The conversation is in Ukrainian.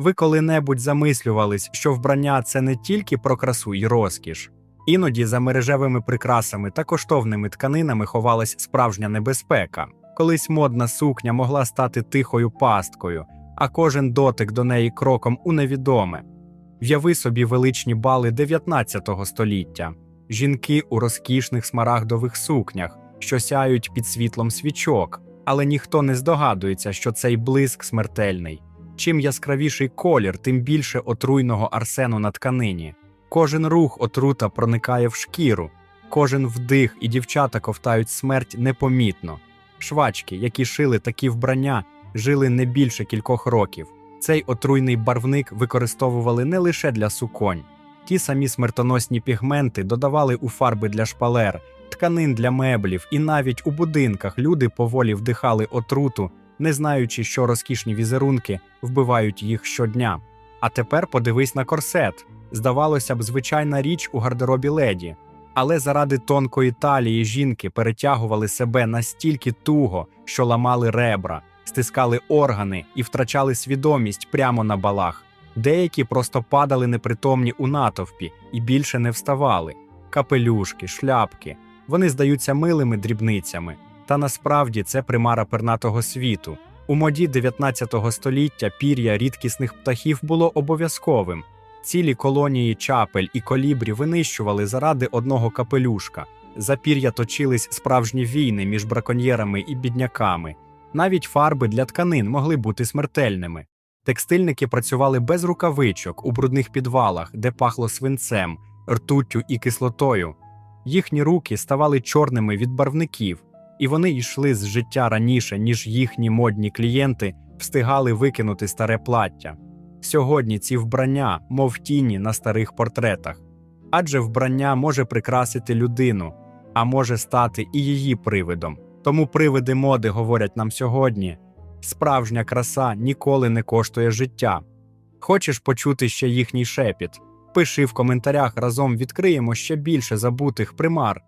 Ви коли-небудь замислювались, що вбрання це не тільки про красу і розкіш. Іноді за мережевими прикрасами та коштовними тканинами ховалась справжня небезпека. Колись модна сукня могла стати тихою пасткою, а кожен дотик до неї кроком у невідоме. В'яви собі величні бали 19 століття, жінки у розкішних смарагдових сукнях, що сяють під світлом свічок, але ніхто не здогадується, що цей блиск смертельний. Чим яскравіший колір, тим більше отруйного арсену на тканині. Кожен рух отрута проникає в шкіру, кожен вдих і дівчата ковтають смерть непомітно. Швачки, які шили такі вбрання, жили не більше кількох років. Цей отруйний барвник використовували не лише для суконь. Ті самі смертоносні пігменти додавали у фарби для шпалер, тканин для меблів, і навіть у будинках люди поволі вдихали отруту, не знаючи, що розкішні візерунки вбивають їх щодня. А тепер подивись на корсет. Здавалося б, звичайна річ у гардеробі леді. Але заради тонкої талії жінки перетягували себе настільки туго, що ламали ребра, стискали органи і втрачали свідомість прямо на балах. Деякі просто падали непритомні у натовпі і більше не вставали. Капелюшки, шляпки. Вони здаються милими дрібницями. Та насправді це примара пернатого світу. У моді 19 століття пір'я рідкісних птахів було обов'язковим. Цілі колонії чапель і колібрі винищували заради одного капелюшка. За пір'я точились справжні війни між браконьєрами і бідняками. Навіть фарби для тканин могли бути смертельними. Текстильники працювали без рукавичок у брудних підвалах, де пахло свинцем, ртуттю і кислотою. Їхні руки ставали чорними від барвників, і вони йшли з життя раніше, ніж їхні модні клієнти встигали викинути старе плаття. Сьогодні ці вбрання, мов тіні на старих портретах. Адже вбрання може прикрасити людину, а може стати і її привидом. Тому привиди моди говорять нам сьогодні: справжня краса ніколи не коштує життя. Хочеш почути ще їхній шепіт? Пиши в коментарях разом відкриємо ще більше забутих примар.